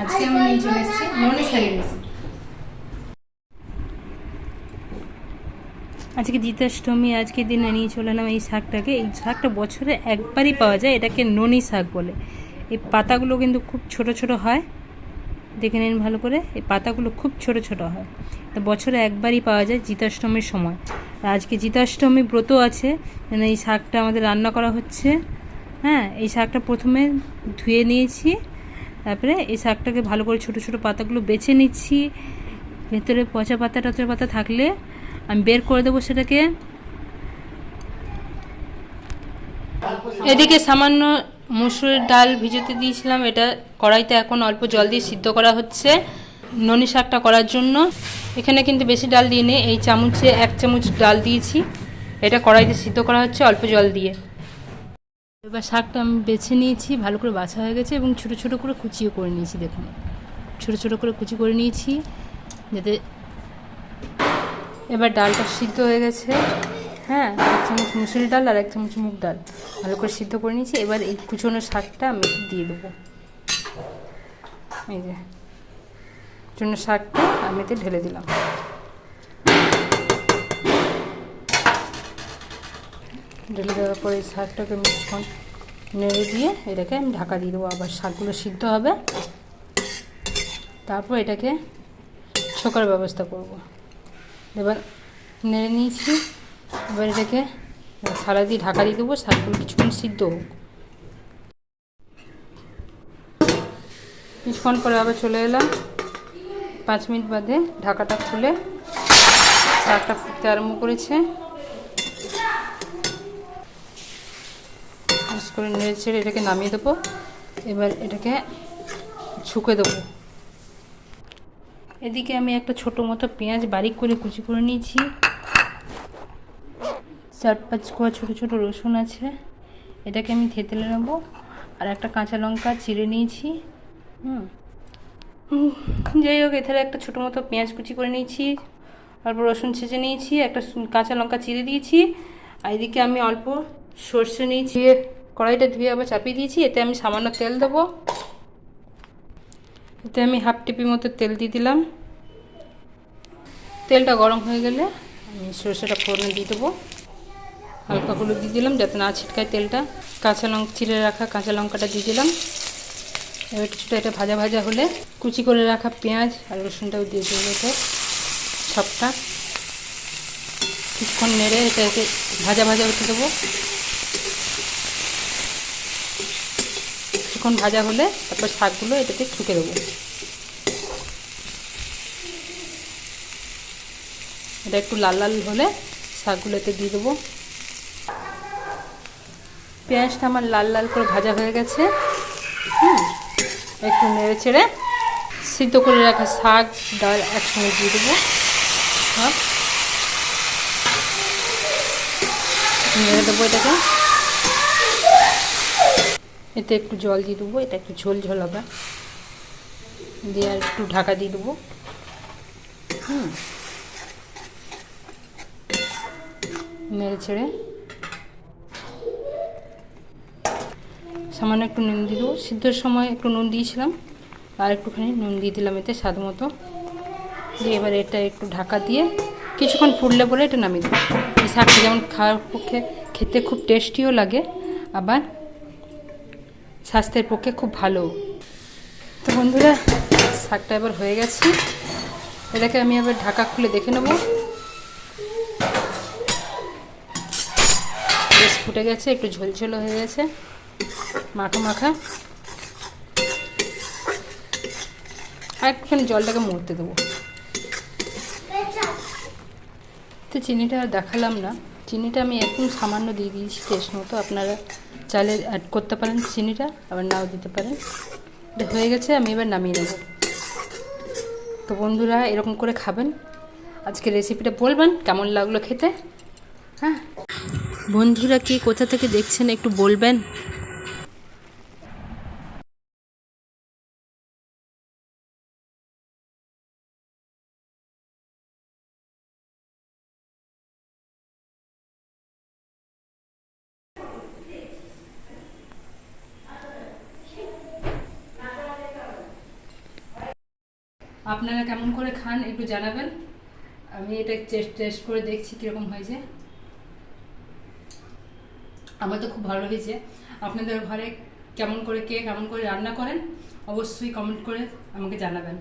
আজকে আমি নিয়ে চলে এসেছি শাড়ি আজকে জিতাষ্টমী, আজকের দিনে নিয়ে চলে এলাম এই শাকটাকে। এই শাকটা বছরে একবারই পাওয়া যায়, এটাকে ননি শাক বলে। এই পাতাগুলো কিন্তু খুব ছোট ছোট হয়। দেখে নিন ভালো করে, এই পাতাগুলো খুব ছোট ছোট হয়। তা বছরে একবারই পাওয়া যায় জিতাষ্টমীর সময়। আর আজকে জিতাষ্টমী ব্রত আছে, এই শাকটা আমাদের রান্না করা হচ্ছে। হ্যাঁ এই শাকটা প্রথমে ধুয়ে নিয়েছি। তারপরে এই শাকটাকে ভালো করে ছোট ছোট পাতাগুলো বেছে নিচ্ছি। ভেতরে পচা পাতা টচা পাতা থাকলে আমি বের করে দেবো সেটাকে। এদিকে সামান্য মুসুরির ডাল ভিজোতে দিয়েছিলাম। এটা কড়াইতে এখন অল্প জল দিয়ে সিদ্ধ করা হচ্ছে ননি শাকটা করার জন্য। এখানে কিন্তু বেশি ডাল দিয়ে নেই এই চামচে এক চামচ ডাল দিয়েছি। এটা কড়াইতে সিদ্ধ করা হচ্ছে অল্প জল দিয়ে। এবার শাকটা আমি বেছে নিয়েছি, ভালো করে বাছা হয়ে গেছে এবং ছোট ছোট করে কুচিও করে নিয়েছি, দেখুন। ছোট ছোট করে কুচি করে নিয়েছি, যাতে এবার ডালটা সিদ্ধ হয়ে গেছে। হ্যাঁ এক চামচ মুসুরি ডাল আর এক চামচ মুগ ডাল। ভালো করে সিদ্ধ করে নিয়েছি, এবার এই কুচনো শাকটা আমি দিয়ে দেবো। এই যে, কুচনো শাকটা আমি এতে ঢেলে দিলাম। ঢেলে দেওয়ার পরে এই শাকটাকে মিশ্রণ নেড়ে দিয়ে এটাকে আমি ঢাকা দিয়ে দেবো। আবার শাকগুলো সিদ্ধ হবে। তারপর এটাকে ছোকার ব্যবস্থা করব। এবার নেড়ে নিয়েছি। এবার এটাকে থালা দিয়ে ঢাকা দিয়ে দেবো। শাকগুলো কিছুক্ষণ সিদ্ধ হোক। কিছুক্ষণ পরে আবার চলে এলাম। পাঁচ মিনিট বাদে ঢাকাটা খুলে শাকটা ফুটতে আরম্ভ করেছে। করে নেড়ে ছেড়ে এটাকে নামিয়ে দেবো। এবার এটাকে শুকে দেবো। এদিকে আমি একটা ছোট মতো পেঁয়াজ বারিক করে কুচি করে নিয়েছি। চার পাঁচ কোয়া ছোটো ছোটো রসুন আছে। এটাকে আমি থেতলে নেব। আর একটা কাঁচা লঙ্কা চিড়ে নিয়েছি। হুম। যাই হোক এখানে একটা ছোটো মতো পেঁয়াজ কুচি করে নিয়েছি। অল্প রসুন ছেঁচে নিয়েছি, একটা কাঁচা লঙ্কা চিড়ে দিয়েছি। আর এদিকে আমি অল্প সর্ষে নিয়েছি। কড়াইটা ধুয়ে আবার চাপিয়ে দিয়েছি, এতে আমি সামান্য তেল দেবো। এতে আমি হাফ টিপি মতো তেল দিয়ে দিলাম। তেলটা গরম হয়ে গেলে আমি সরষেটা ফোড়নে দিয়ে দেবো। হালকা হলুদ দিয়ে দিলাম যাতে না ছিটকায় তেলটা। কাঁচা লঙ্কা চিড়ে রাখা কাঁচা লঙ্কাটা দিয়ে দিলাম। এবার কিছুটা এটা ভাজা ভাজা হলে কুচি করে রাখা পেঁয়াজ আর রসুনটাও দিয়ে দেবো এতে সবটা। কিছুক্ষণ নেড়ে এটাকে ভাজা ভাজা হতে দেবো। কিছুক্ষণ ভাজা হলে তারপর শাকগুলো এটাতে ঠুকে দেবো। এটা একটু লাল লাল হলে শাকগুলো এতে দিয়ে দেবো। পেঁয়াজটা আমার লাল লাল করে ভাজা হয়ে গেছে। একটু নেড়ে ছেড়ে সিদ্ধ করে রাখা শাক, ডাল একসঙ্গে দিয়ে দেবো। সব নেড়ে দেবো এটাকে। এতে একটু জল দিয়ে দেবো, এটা একটু ঝোল ঝোল হবে। দিয়ে আর একটু ঢাকা দিয়ে দেবো। হুম। নেড়ে ছেড়ে। সামান্য একটু নুন দিয়ে দেবো। সিদ্ধর সময় একটু নুন দিয়েছিলাম, আর একটুখানি নুন দিয়ে দিলাম এতে স্বাদ মতো। দিয়ে এবার এটা একটু ঢাকা দিয়ে কিছুক্ষণ ফুটলে পরে এটা নামিয়ে দেবো। এই শাকটা যেমন খাওয়ার পক্ষে খেতে খুব টেস্টিও লাগে, আবার স্বাস্থ্যের পক্ষে খুব ভালো। তো বন্ধুরা, শাকটা এবার হয়ে গেছে। এটাকে আমি আবার ঢাকা খুলে দেখে নেব। বেশ ফুটে গেছে, একটু ঝোলঝোলো হয়ে গেছে। মাখা মাখা। আর একটুখানি জলটাকে মরতে দেবো। তো চিনিটা আর দেখালাম না। চিনিটা আমি একদম সামান্য দিয়ে দিয়েছি, টেস্ট মতো। আপনারা চাইলে অ্যাড করতে পারেন চিনিটা, আবার নাও দিতে পারেন। এটা হয়ে গেছে, আমি এবার নামিয়ে নেব। তো বন্ধুরা, এরকম করে খাবেন। আজকে রেসিপিটা বলবেন, কেমন লাগল খেতে? হ্যাঁ? বন্ধুরা কে কোথা থেকে দেখছেন একটু বলবেন? আপনারা কেমন করে খান একটু জানাবেন। আমি এটা টেস্ট টেস্ট করে দেখছি কীরকম হয়েছে। আমার তো খুব ভালো হয়েছে। আপনাদের ঘরে কেমন করে কে কেমন করে রান্না করেন, অবশ্যই কমেন্ট করে আমাকে জানাবেন।